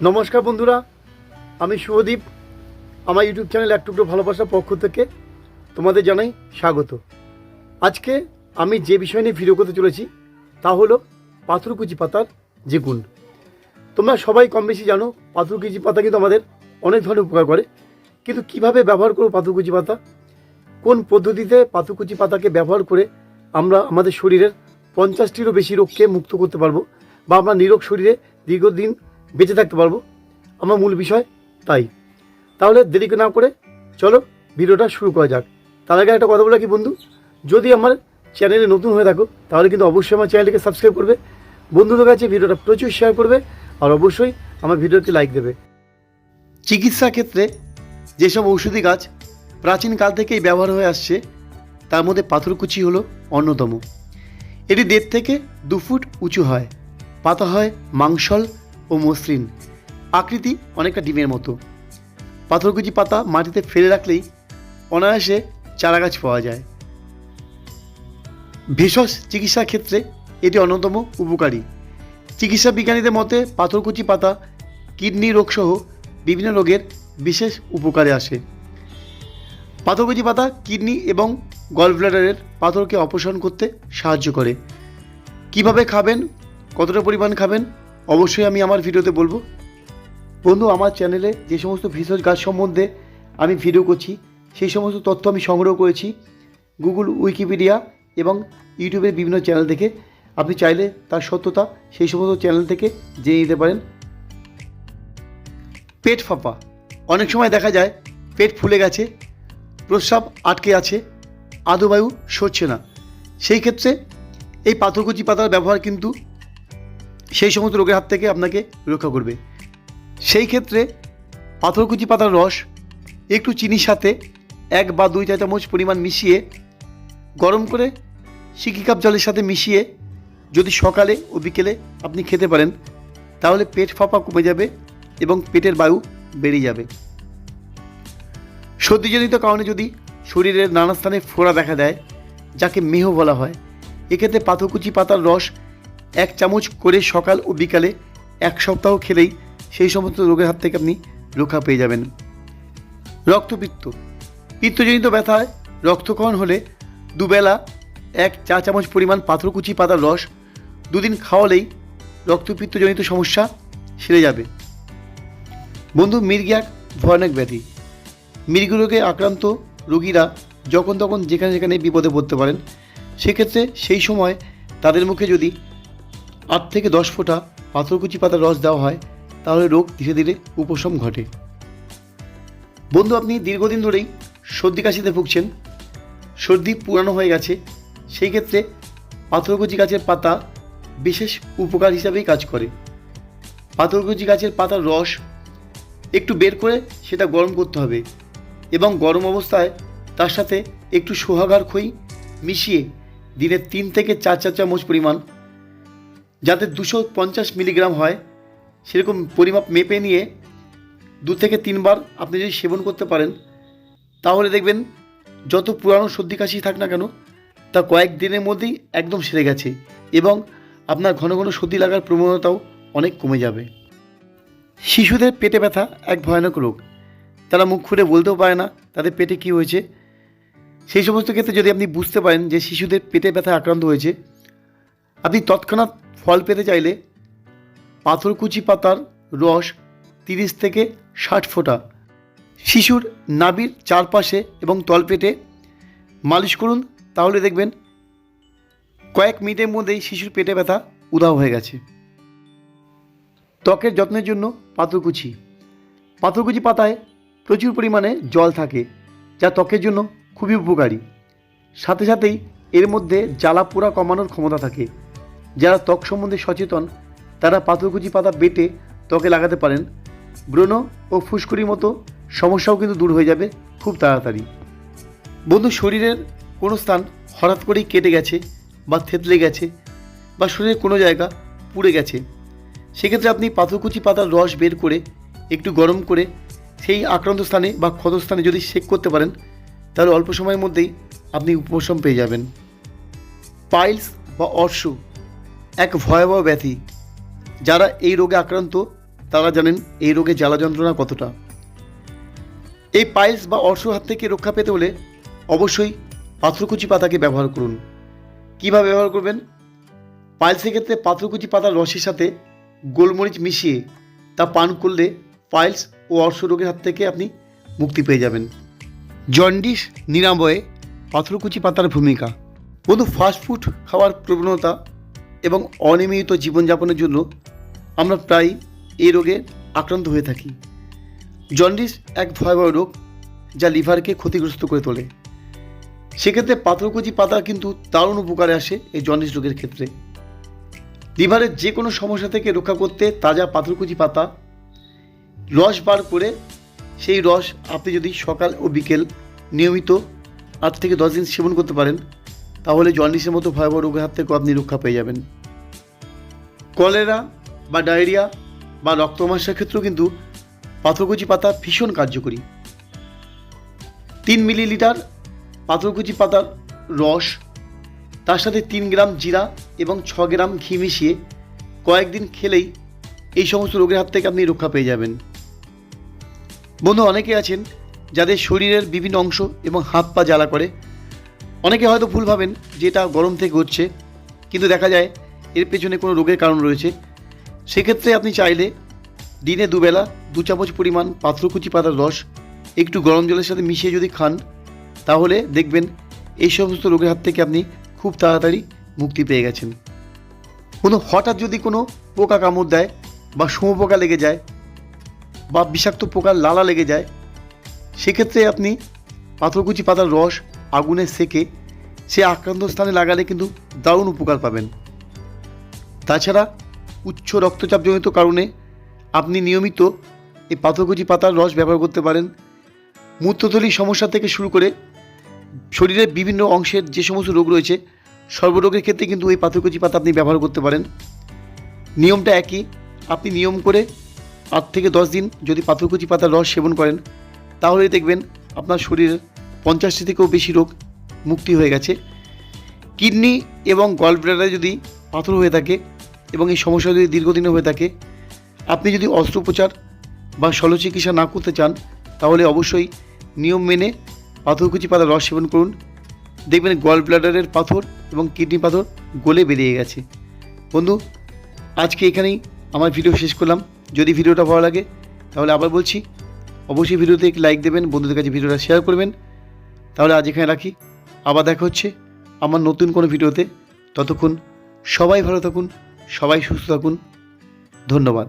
নমস্কার বন্ধুরা, আমি শুভদীপ। আমার ইউটিউব চ্যানেল এক টুকরো ভালোবাসার পক্ষ থেকে তোমাদের জানাই স্বাগত। আজকে আমি যে বিষয় নিয়ে ভিডিও করতে চলেছি, তা হলো পাথরকুচি পাতার যে গুণ। তোমরা সবাই কম বেশি জানো, পাথরকুচি পাতা কিন্তু আমাদের অনেক ধরনের উপকার করে। কিন্তু কীভাবে ব্যবহার করব পাথরকুচি পাতা? কোন পদ্ধতিতে পাথরকুচি পাতাকে ব্যবহার করে আমরা আমাদের শরীরের পঞ্চাশটিরও বেশি রোগকে মুক্ত করতে পারব? বা আমরা নিরোগ শরীরে দীর্ঘদিন বেঁচে থাকতে পারব। আমার মূল বিষয় তাই। তাহলে দেরি না করে চলো ভিডিওটা শুরু করা যাক। তার আগে একটা কথা বলে কি বন্ধু, যদি আমার চ্যানেলে নতুন হয়ে থাকো, তাহলে কিন্তু অবশ্যই আমার চ্যানেলটিকে সাবস্ক্রাইব করবে। বন্ধুদের কাছে ভিডিওটা প্রচুর শেয়ার করবে আর অবশ্যই আমার ভিডিওতে লাইক দেবে। চিকিৎসা ক্ষেত্রে যেসব ঔষধি গাছ প্রাচীনকাল থেকেই ব্যবহার হয়ে আসছে, তার মধ্যে পাথরকুচি হলো অন্যতম। এটি দেড় থেকে দু ফুট উঁচু হয়। পাতা হয় মাংসল ও মসৃণ। আকৃতি অনেকটা ডিমের মতো। পাথরকুচি পাতা মাটিতে ফেলে রাখলেই অনায়াসে চারাগাছ পাওয়া যায়। ভেষজ চিকিৎসার ক্ষেত্রে এটি অন্যতম উপকারী। চিকিৎসা বিজ্ঞানীদের মতে পাথরকুচি পাতা, কিডনি রোগসহ বিভিন্ন রোগের বিশেষ উপকারে আসে। পাথরকুচি পাতা কিডনি এবং গলব্লাডারের পাথরকে অপসারণ করতে সাহায্য করে। কীভাবে খাবেন, কতটা পরিমাণ খাবেন অবশ্যই আমি আমার ভিডিওতে বলব। বন্ধু, আমার চ্যানেলে যে সমস্ত ভেষজ গাছ সম্বন্ধে আমি ভিডিও করছি, সেই সমস্ত তথ্য আমি সংগ্রহ করেছি গুগল, উইকিপিডিয়া এবং ইউটিউবের বিভিন্ন চ্যানেল থেকে। আপনি চাইলে তার সত্যতা সেই সমস্ত চ্যানেল থেকে জেনে নিতে পারেন। পেট ফাঁপা। অনেক সময় দেখা যায় পেট ফুলে গেছে, প্রস্রাব আটকে আছে, আদু বায়ু সরছে না। সেই ক্ষেত্রে এই পাথরকুচি পাতার ব্যবহার কিন্তু সেই সমস্ত রোগের হাত থেকে আপনাকে রক্ষা করবে। সেই ক্ষেত্রে পাথরকুচি পাতার রস, একটু চিনির সাথে এক বা দুই চা চামচ পরিমাণ মিশিয়ে গরম করে সিকি কাপ জলের সাথে মিশিয়ে যদি সকালে ও বিকেলে আপনি খেতে পারেন, তাহলে পেট ফাঁপা কমে যাবে এবং পেটের বায়ু বেড়ে যাবে। সর্দিজনিত কারণে যদি শরীরের নানা স্থানে ফোড়া দেখা দেয়, যাকে মেহ বলা হয়, এক্ষেত্রে পাথরকুচি পাতার রস এক চামচ করে সকাল ও বিকালে এক সপ্তাহ খেলেই সেই সমস্ত রোগের হাত থেকে আপনি রক্ষা পেয়ে যাবেন। রক্তপিত্ত। পিত্তজনিত ব্যথায় রক্তক্ষরণ হলে দুবেলা এক চা চামচ পরিমাণ পাথরকুচি পাতার রস দুদিন খাওয়ালেই রক্তপিত্তজনিত সমস্যা সেরে যাবে। বন্ধু মির্গি এক ভয়ানক ব্যাধি। মৃগু রোগে আক্রান্ত রোগীরা যখন তখন যেখানে যেখানে বিপদে পড়তে পারেন, সেক্ষেত্রে সেই সময় তাদের মুখে যদি আট থেকে দশ ফোঁটা পাথরকুচি পাতার রস দেওয়া হয়, তাহলে রোগ ধীরে ধীরে উপশম ঘটে। বন্ধু, আপনি দীর্ঘদিন ধরেই সর্দি কাশিতে ভুগছেন। সর্দি পুরানো হয়ে গেছে। সেই ক্ষেত্রে পাথরকুচি গাছের পাতা বিশেষ উপকার হিসাবেই কাজ করে। পাথরকুচি গাছের পাতার রস একটু বের করে সেটা গরম করতে হবে এবং গরম অবস্থায় তার সাথে একটু সোহাগার খই মিশিয়ে দিনে তিন থেকে চার চার চামচ পরিমাণ যাতে দুশো পঞ্চাশ মিলিগ্রাম হয়, সেরকম পরিমাপ মেপে নিয়ে দু থেকে তিনবার আপনি যদি সেবন করতে পারেন, তাহলে দেখবেন যত পুরানো সর্দি কাশি থাক না কেন, তা কয়েক দিনের মধ্যেই একদম সেরে গেছে এবং আপনার ঘন ঘন সর্দি লাগার প্রবণতাও অনেক কমে যাবে। শিশুদের পেটে ব্যথা এক ভয়ানক রোগ। তারা মুখ খুলে বলতেও পারে না তাদের পেটে কী হয়েছে। সেই সমস্ত ক্ষেত্রে যদি আপনি বুঝতে পারেন যে শিশুদের পেটে ব্যথা আক্রান্ত হয়েছে আপনি তৎক্ষণাৎ ফল পেতে চাইলে পাথরকুচি পাতার রস তিরিশ থেকে ষাট ফোঁটা, শিশুর নাবির চারপাশে এবং তলপেটে মালিশ করুন, তাহলে দেখবেন কয়েক মিনিটের মধ্যেই শিশুর পেটে ব্যথা উধাও হয়ে গেছে। ত্বকের যত্নের জন্য পাথরকুচি। পাথরকুচি পাতায় প্রচুর পরিমাণে জল থাকে, যা ত্বকের জন্য খুবই উপকারী। সাথে সাথেই এর মধ্যে জ্বালা পোড়া কমানোর ক্ষমতা থাকে। যারা ত্বক সম্বন্ধে সচেতন, তারা পাথরকুচি পাতা বেটে ত্বকে লাগাতে পারেন। ব্রণ ও ফুসকুড়ির মতো সমস্যাও কিন্তু দূর হয়ে যাবে খুব তাড়াতাড়ি। বন্ধু, শরীরের কোনো স্থান হঠাৎ করেই কেটে গেছে বা থেতলে গেছে বা শরীরের কোনো জায়গা পুড়ে গেছে। সেক্ষেত্রে আপনি পাথরকুচি পাতার রস বের করে একটু গরম করে সেই আক্রান্ত স্থানে বা ক্ষতস্থানে যদি সেক করতে পারেন, তাহলে অল্প সময়ের মধ্যেই আপনি উপশম পেয়ে যাবেন। পাইলস বা অর্শ এক ভয়াবহ ব্যাধি। যারা এই রোগে আক্রান্ত, তারা জানেন এই রোগে জ্বালা যন্ত্রণা কতটা। এই পাইলস বা অর্শ হাত থেকে রক্ষা পেতে হলে অবশ্যই পাথরকুচি পাতাকে ব্যবহার করুন। কীভাবে ব্যবহার করবেন? পাইলসের ক্ষেত্রে পাথরকুচি পাতার রসের সাথে গোলমরিচ মিশিয়ে তা পান করলে পাইলস ও অর্শ রোগের হাত থেকে আপনি মুক্তি পেয়ে যাবেন। জন্ডিস নিরাময়ে পাথরকুচি পাতার ভূমিকা। বন্ধু ফাস্টফুড খাওয়ার প্রবণতা এবং অনিয়মিত জীবনযাপনের জন্য আমরা প্রায় এই রোগে আক্রান্ত হয়ে থাকি। জন্ডিস এক ভয়াবহ রোগ যা লিভারকে ক্ষতিগ্রস্ত করে তোলে। সেক্ষেত্রে পাথরকুচি পাতা কিন্তু দারুণ উপকারে আসে এই জন্ডিস রোগের ক্ষেত্রে। লিভারের যে কোনো সমস্যা থেকে রক্ষা করতে তাজা পাথরকুচি পাতা, রস বার করে সেই রস আপনি যদি সকাল ও বিকেল নিয়মিত আট থেকে দশ দিন সেবন করতে পারেন তাহলে জন্ডিসের মতো ভয়াবহ রোগের হাত থেকেও আপনি রক্ষা পেয়ে যাবেন। কলেরা বা ডায়রিয়া বা রক্তমাংসের ক্ষেত্রেও কিন্তু পাথরকুচি পাতা ভীষণ কার্যকরী। তিন মিলিলিটার পাথরকুচি পাতার রস, তার সাথে তিন গ্রাম জিরা এবং ছ গ্রাম ঘি মিশিয়ে কয়েকদিন খেলেই এই সমস্ত রোগের হাত থেকে আপনি রক্ষা পেয়ে যাবেন। বন্ধু, অনেকে আছেন যাদের শরীরের বিভিন্ন অংশ এবং হাত পা জ্বালা করে। অনেকে হয়তো ভুল ভাবেন যে এটা গরম থেকে হচ্ছে, কিন্তু দেখা যায় এর পেছনে কোনো রোগের কারণ রয়েছে। সেক্ষেত্রে আপনি চাইলে দিনে দুবেলা দু চামচ পরিমাণ পাথরকুচি পাতার রস, একটু গরম জলের সাথে মিশিয়ে যদি খান, তাহলে দেখবেন এই সমস্ত রোগের হাত থেকে আপনি খুব তাড়াতাড়ি মুক্তি পেয়ে গেছেন। কোনো হঠাৎ যদি কোনো পোকা কামড় দেয় বা শুঁয়োপোকা লেগে যায় বা বিষাক্ত পোকার লালা লেগে যায়, সেক্ষেত্রে আপনি পাথরকুচি পাতার রস আগুনে সেকে সে আক্রান্ত স্থানে লাগালে কিন্তু দারুণ উপকার পাবেন। তাছাড়া উচ্চ রক্তচাপজনিত কারণে আপনি নিয়মিত এই পাথরকুচি পাতার রস ব্যবহার করতে পারেন। মূত্রথলির সমস্যা থেকে শুরু করে শরীরের বিভিন্ন অংশের যে সমস্ত রোগ রয়েছে, সর্বরোগের ক্ষেত্রে কিন্তু এই পাথরকুচি পাতা আপনি ব্যবহার করতে পারেন। নিয়মটা একই, আপনি নিয়ম করে আট থেকে দশ দিন যদি পাথরকুচি পাতার রস সেবন করেন, তাহলেই দেখবেন আপনার শরীরের পঞ্চাশটি থেকেও বেশি রোগ মুক্তি হয়ে গেছে। কিডনি এবং গলব্লাডারে যদি পাথর হয়ে থাকে এবং এই সমস্যা যদি দীর্ঘদিনে হয়ে থাকে, আপনি যদি অস্ত্রোপচার বা শল্যচিকিৎসা না করতে চান, তাহলে অবশ্যই নিয়ম মেনে পাথরকুচি পাতার রস সেবন করুন। দেখবেন গল ব্লাডারের পাথর এবং কিডনি পাথর গলে বেরিয়ে গেছে। বন্ধু, আজকে এখানেই আমার ভিডিও শেষ করলাম। যদি ভিডিওটা ভালো লাগে, তাহলে আবার বলছি। অবশ্যই ভিডিওতে লাইক দেবেন, বন্ধুদের কাছে ভিডিওটা শেয়ার করবেন। তাহলে আজ এখানে রাখি। আবার দেখা হচ্ছে আমার নতুন কোনো ভিডিওতে। ততক্ষণ সবাই ভালো থাকুন, সবাই সুস্থ থাকুন। ধন্যবাদ।